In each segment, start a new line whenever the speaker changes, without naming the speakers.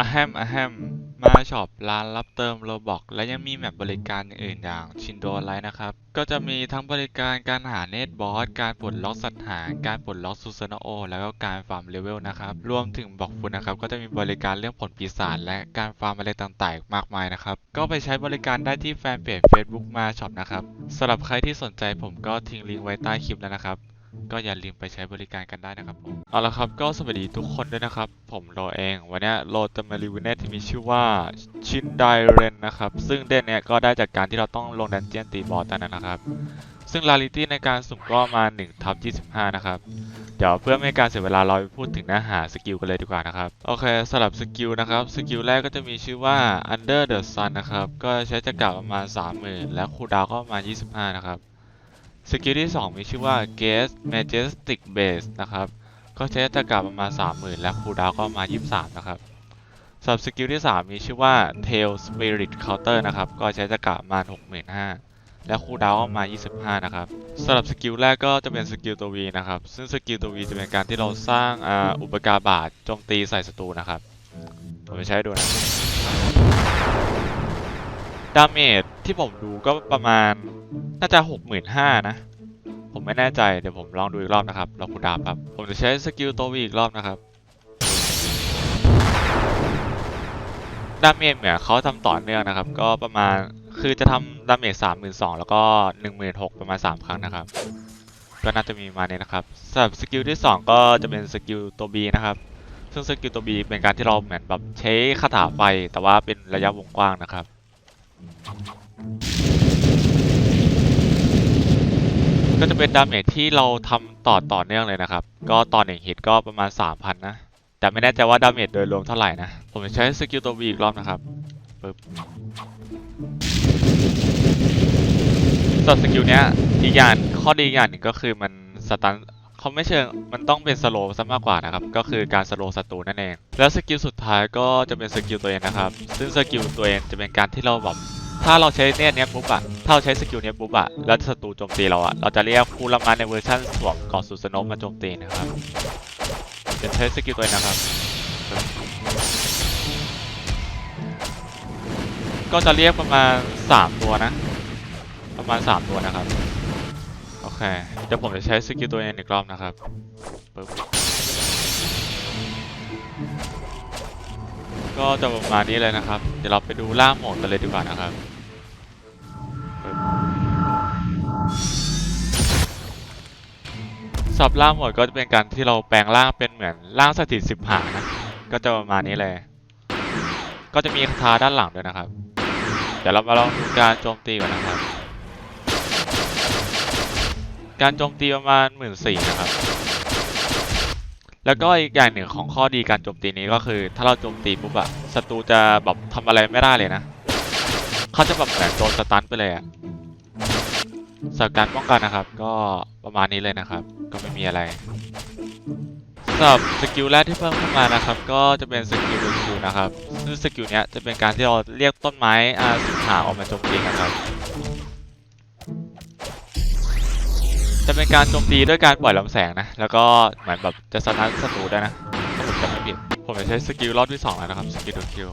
อะแฮมอะแฮมมาช็อปร้านรับเติมโลบอกและยังมีแมปบริการอื่นๆอย่างชินโดไลท์นะครับ ก็จะมีทั้งบริการการหาเนตบอส การปลดล็อกสัตว์หาการปลดล็อกซูซานโอ แล้วก็การฟาร์มเลเวลนะครับ รวมถึงบอกฟุตนะครับ ก็จะมีบริการเรื่องผลปีศาจและการฟาร์มอะไรต่างๆ มากมายนะครับ ก็ไปใช้บริการได้ที่แฟนเพจ Facebook มาช็อปนะครับสำหรับใครที่สนใจผมก็ทิ้งลิงก์ไว้ใต้คลิปแล้วนะครับ ก็อย่าลืมไปใช้บริการกันได้นะครับผมเอาละครับก็สวัสดีทุกคนด้วยนะครับ ผมโรเอง วันนี้โรจะมารีวิวเนตที่มีชื่อว่าชินไดเรนนะครับ ซึ่งเด่นเนี้ยก็ได้จากการที่เราต้องลงดันเจียนตีบอสเท่านั้นนะครับ ซึ่งลาลิตี้ในการสุ่มก็มา1ทับ25 นะครับ เดี๋ยวเพื่อไม่ให้การเสียเวลาเราไปพูดถึงเนื้อหาสกิลกันเลยดีกว่านะครับ โอเคสำหรับสกิลนะครับสกิลแรกก็จะมีชื่อว่า Under the Sun นะครับก็ใช้จักรประมาณ30,000และคูลดาวก็ประมาณ25 นะครับ สกิลที่ 2 มีชื่อว่า Gaze Majestic Base นะครับ ก็ใช้จักรประมาณ 30,000 และคูลดาวก็มา 23 นะครับสำหรับสกิลที่ 3 มีชื่อว่า Tail Spirit Counter นะครับ ก็ใช้จักรประมาณ 65,000 และคูลดาวก็มา 25 นะครับสำหรับสกิลแรกก็จะเป็นสกิลตัว V นะครับ ซึ่งสกิลตัว V จะเป็นการที่เราสร้างอ,าอุปกาบาตโจมตีใส่ศัตรูนะครับผมไปใช้ดูนะดาเมจที่ผมดูก็ประมาณ น่าจะ65,000นะ ผมไม่แน่ใจเดี๋ยวผมลองดูอีกรอบนะครับลองคูดาวน์ครับ ผมจะใช้สกิลโตว V อีกรอบนะครับดาเมจเหมือนเขาทำต่อเนื่องนะครับ ก็ประมาณคือจะทำดาเมจ32,000แล้วก็16,000ประมาณ3ครั้งนะครับ ก็น่าจะมีมาณนี้นะครับสำหรับสกิลที่2ก็จะเป็นสกิลตัว B นะครับซึ่งสกิลตัว B เป็นการที่เราเหมือนแบบใช้คาถาไฟแต่ว่าเป็นระยะวงกว้างนะครับ ก็จะเป็นดาเมจที่เราทำต่อต่อเนื่องเลยนะครับ ก็ต่อหนึ่งฮิตก็ประมาณ 3,000 นะ แต่ไม่แน่ใจว่าดาเมจโดยรวมเท่าไหร่นะ ผมจะใช้สกิลตัว V อีกรอบนะครับปึ๊บสำหรับสกิลเนี้ยอีกอย่างข้อดีอีกอย่างหนึ่งก็คือมันสตันเขาไม่เชิงมันต้องเป็นสโลว์ซะมากกว่านะครับ ก็คือการสโลว์ศัตรูนั่นเอง แล้วสกิลสุดท้ายก็จะเป็นสกิลตัวเองนะครับ ซึ่งสกิลตัวเองจะเป็นการที่เราแบบ ถ้าเราใช้เนี่ยเนี้ยปุ๊บอะถ้าเราใช้สกิลเนี้ยปุ๊บอะแล้วศัตรูโจมตีเราอะเราจะเรียกคูลมาในเวอร์ชันสวมก่อนสุดสโนมมาโจมตีนะครับจะใช้สกิลตัวเองนะครับ ก็จะเรียกประมาณ 3 ตัวนะ ประมาณ 3 ตัวนะครับ โอเคเดี๋ยวผมจะใช้สกิลตัวเองอีกรอบนะครับปึ๊บก็จะประมาณนี้เลยนะครับ เดี๋ยวเราไปดูล่าโหมดกันเลยดีกว่านะครับ สับล่าโหมดก็จะเป็นการที่เราแปลงร่างเป็นเหมือนร่างสถิตสิบหางนะก็จะประมาณนี้เลย ก็จะมีคาถาด้านหลังด้วยนะครับ เดี๋ยวเรามาลองดูการโจมตีก่อนนะครับ การโจมตีประมาณหมื่นสี่นะครับ แล้วก็อีกอย่างหนึ่งของข้อดีการโจมตีนี้ก็คือ ถ้าเราโจมตีปุ๊บอะศัตรูจะแบบทำอะไรไม่ได้เลยนะ เขาจะแบบเหมือนโดนสตันไปเลยอะ สำหรับการป้องกันนะครับ ก็ประมาณนี้เลยนะครับ ก็ไม่มีอะไรสำหรับสกิลแรกที่เพิ่มเข้ามานะครับ ก็จะเป็นสกิลดูคิวนะครับซึ่งสกิลเนี้ยจะเป็นการที่เราเรียกต้นไม้อาสิบหาออกมาโจมตีนะครับ จะเป็นการโจมตีด้วยการปล่อยลำแสงนะ แล้วก็เหมือนแบบจะสตันศัตรูได้นะถ้าผมจำไม่ผิดผมจะใช้สกิลรอบที่สองแล้วนะครับสกิลดูคิว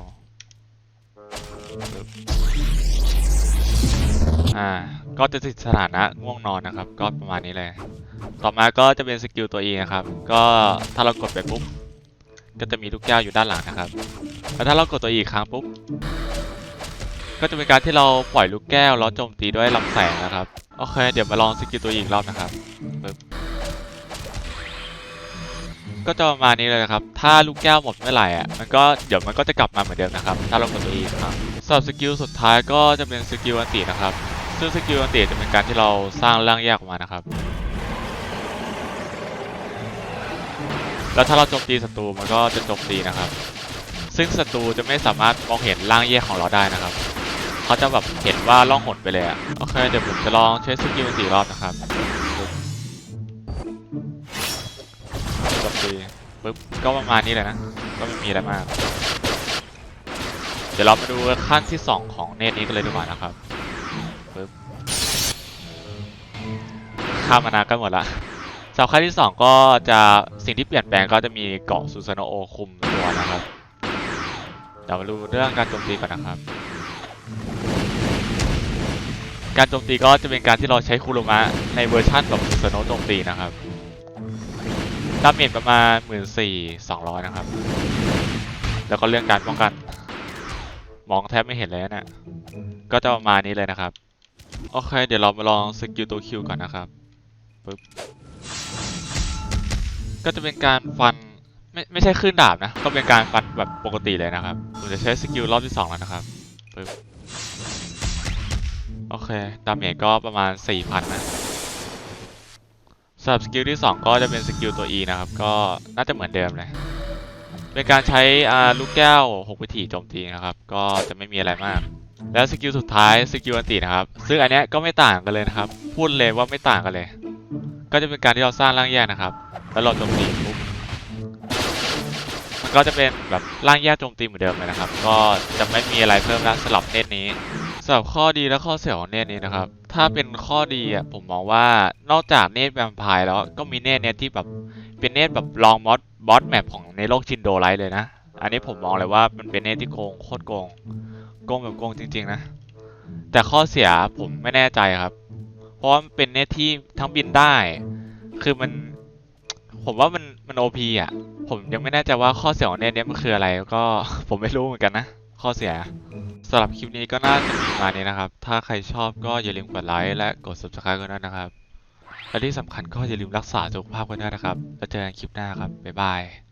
อ่า ก็จะติดสถานะง่วงนอนนะครับ ก็ประมาณนี้เลย ต่อมาก็จะเป็นสกิลตัว E นะครับ ก็ถ้าเรากดไปปุ๊บ ก็จะมีลูกแก้วอยู่ด้านหลังนะครับ แล้วถ้าเรากดตัว E อีกครั้งปุ๊บ ก็จะเป็นการที่เราปล่อยลูกแก้วแล้วโจมตีด้วยลำแสงนะครับ โอเค เดี๋ยวมาลองสกิลตัว E อีกรอบนะครับปึ๊บก็จะประมาณนี้เลยนะครับ ถ้าลูกแก้วหมดเมื่อไหร่อะ มันก็เดี๋ยวมันก็จะกลับมาเหมือนเดิมนะครับ ถ้าเรากดตัว E อีกครั้งสำหรับสกิลสุดท้ายก็จะเป็นสกิลอันตินะครับ ซึ่งสกิลอันติจะเป็นการที่เราสร้างร่างแยกออกมานะครับ แล้วถ้าเราโจมตีศัตรูมันก็จะโจมตีนะครับ ซึ่งศัตรูจะไม่สามารถมองเห็นร่างแยกของเราได้นะครับ เขาจะแบบเห็นว่าล่องหนไปเลยอะโอเคเดี๋ยวผมจะลองใช้สกิลสี่รอบนะครับปึ๊บโจมตีปึ๊บก็ประมาณนี้เลยนะ ก็ไม่มีอะไรมาก เดี๋ยวเรามาดูขั้นที่ 2 ของเนตนี้กันเลยดีกว่านะครับ ปึ๊บข้ามมานากันหมดละสำหรับขั้นที่ 2 ก็จะสิ่งที่เปลี่ยนแปลงก็จะมีเกาะซูซานโอคุมตัวนะครับเดี๋ยวมาดูเรื่องการโจมตีก่อนนะครับ การโจมตีก็จะเป็นการที่เราใช้คูโรมะในเวอร์ชั่นแบบสโนโจมตีนะครับดาเมจประมาณ 14,200 นะครับ แล้วก็เรื่องการป้องกัน มองแทบไม่เห็นเลยนะเนี่ยก็จะประมาณนี้เลยนะครับ โอเค เดี๋ยวเรามาลองสกิลตัวคิวก่อนนะครับปึ๊บก็จะเป็นการฟันไม่ไม่ใช่ขึ้นดาบนะ ก็เป็นการฟันแบบปกติเลยนะครับผมจะใช้สกิลรอบที่สองแล้วนะครับปึ๊บโอเค ดาเมจก็ประมาณ 4,000 นะสำหรับสกิลที่ 2 ก็จะเป็นสกิลตัว E นะครับ ก็น่าจะเหมือนเดิมเลย เป็นการใช้อาลูกแก้ว 6 วิถีโจมตีนะครับ ก็จะไม่มีอะไรมาก แล้วสกิลสุดท้ายสกิลอันตินะครับ ซึ่งอันเนี้ยก็ไม่ต่างกันเลยนะครับ พูดเลยว่าไม่ต่างกันเลย ก็จะเป็นการที่เราสร้างร่างแยกนะครับ แล้วเราโจมตีปุ๊บมันก็จะเป็นแบบร่างแยกโจมตีเหมือนเดิมเลยนะครับ ก็จะไม่มีอะไรเพิ่มแล้วสำหรับเนตนี้สำหรับข้อดีและข้อเสียของเนตนี้นะครับ ถ้าเป็นข้อดีอะผมมองว่านอกจากเนตแวมไพร์แล้วก็มีเนตเนี้ยที่แบบเป็นเนตแบบลองมอสบอสแมปของในโลกชินโดไลท์เลยนะ อันนี้ผมมองเลยว่ามันเป็นเนตที่โกงโคตรโกง กงแบบโกงจริง ๆ นะ แต่ข้อเสียผมไม่แน่ใจครับ เพราะว่ามันเป็นเนตที่ทั้งบินได้ คือมัน ผมว่ามันมันโอพีอะ ผมยังไม่แน่ใจว่าข้อเสียของเนตเนี้ยมันคืออะไร ก็ผมไม่รู้เหมือนกันนะ ข้อเสียสำหรับคลิปนี้ก็น่าจะมีประมาณนี้นะครับ ถ้าใครชอบก็อย่าลืมกดไลค์และกด subscribe กันด้วยนะครับ และที่สำคัญก็อย่าลืมรักษาสุขภาพกันด้วยนะครับ แล้วเจอกันคลิปหน้าครับ บ๊ายบาย